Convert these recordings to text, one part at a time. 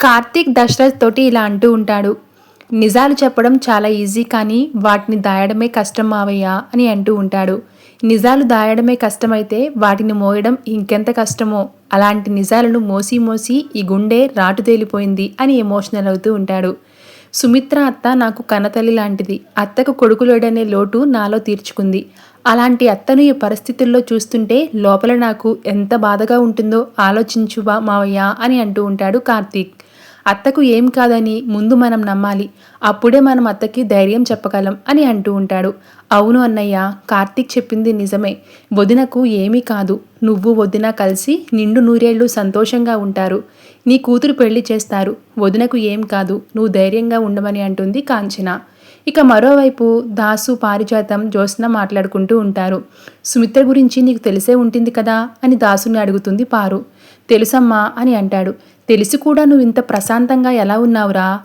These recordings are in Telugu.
కార్తీక్ దశరథ్ తోటి ఇలా అంటూ ఉంటాడు నిజాలు చెప్పడం చాలా ఈజీ కానీ వాటిని దాయడమే కష్టం మావయ్య అని అంటూ ఉంటాడు. నిజాలు దాయడమే కష్టమైతే వాటిని మోయడం ఇంకెంత కష్టమో అలాంటి నిజాలను మోసి మోసి ఈ గుండె రాటు తేలిపోయింది అని ఎమోషనల్ అవుతూ ఉంటాడు. సుమిత్ర అత్త నాకు కనతల్లి లాంటిది అత్తకు కొడుకులేడనే లోటు నాలో తీర్చుకుంది. అలాంటి అత్తను ఈ పరిస్థితుల్లో చూస్తుంటే లోపల నాకు ఎంత బాధగా ఉంటుందో ఆలోచించు మావయ్య అని అంటూ ఉంటాడు కార్తీక్. అత్తకు ఏం కాదని ముందు మనం నమ్మాలి అప్పుడే మనం అత్తకి ధైర్యం చెప్పగలం అని అంటూ ఉంటాడు. అవును అన్నయ్య కార్తీక్ చెప్పింది నిజమే. వదినకు ఏమీ కాదు. నువ్వు వదిన కలిసి నిండు నూరేళ్ళు సంతోషంగా ఉంటారు. నీ కూతురు పెళ్ళి చేస్తారు. వదినకు ఏం కాదు. నువ్వు ధైర్యంగా ఉండమని అంటుంది కాంచన. ఇక మరోవైపు దాసు పారిజాతం జ్యోత్స్న మాట్లాడుకుంటూ ఉంటారు. సుమిత్ర గురించి నీకు తెలిసే ఉంటుంది కదా అని దాసుని అడుగుతుంది పారు. తెలుసమ్మా అని అంటాడు. తెలిసి కూడా నువ్వు ఇంత ప్రశాంతంగా ఎలా ఉన్నావురా?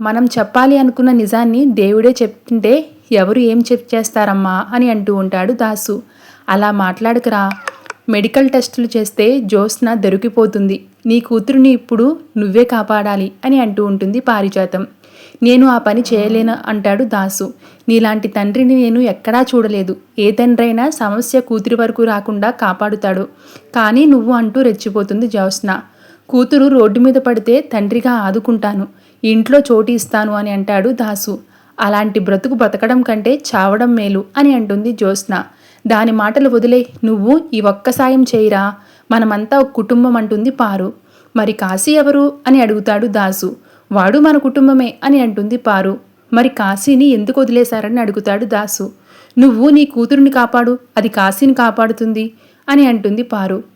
మనం చెప్పాలి అనుకున్న నిజాన్ని దేవుడే చెప్తుంటే ఎవరు ఏం చెప్ చేస్తారమ్మా అని అంటూ ఉంటాడు దాసు. అలా మాట్లాడకురా. మెడికల్ టెస్టులు చేస్తే జ్యోత్స్న దొరికిపోతుంది. నీ కూతురుని ఇప్పుడు నువ్వే కాపాడాలి అని అంటూ ఉంటుంది పారిజాతం. నేను ఆ పని చేయలేను అంటాడు దాసు. నీలాంటి తండ్రిని నేను ఎక్కడా చూడలేదు. ఏ తండ్రైనా సమస్య కూతురి వరకు రాకుండా కాపాడుతాడు. కానీ నువ్వు అంటూ రెచ్చిపోతుంది జ్యోత్స్న. కూతురు రోడ్డు మీద పడితే తండ్రిగా ఆదుకుంటాను. ఇంట్లో చోటు ఇస్తాను అని అంటాడు దాసు. అలాంటి బ్రతుకు బతకడం కంటే చావడం మేలు అని అంటుంది జ్యోత్స్న. దాని మాటలు వదిలే నువ్వు ఈ ఒక్క సాయం చేయిరా? మనమంతా ఒక కుటుంబం అంటుంది పారు. మరి కాశీ ఎవరు? అని అడుగుతాడు దాసు. వాడు మన కుటుంబమే అని అంటుంది పారు. మరి కాశీని ఎందుకు వదిలేశారని అడుగుతాడు దాసు. నువ్వు నీ కూతురుని కాపాడు. అది కాశీని కాపాడుతుంది అని అంటుంది పారు.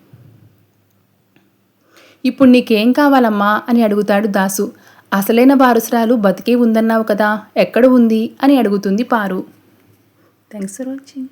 ఇప్పుడు నీకేం కావాలమ్మా? అని అడుగుతాడు దాసు. అసలైన వారసురాలు బతికే ఉందన్నావు కదా ఎక్కడ ఉంది? అని అడుగుతుంది పారు. Thanks for watching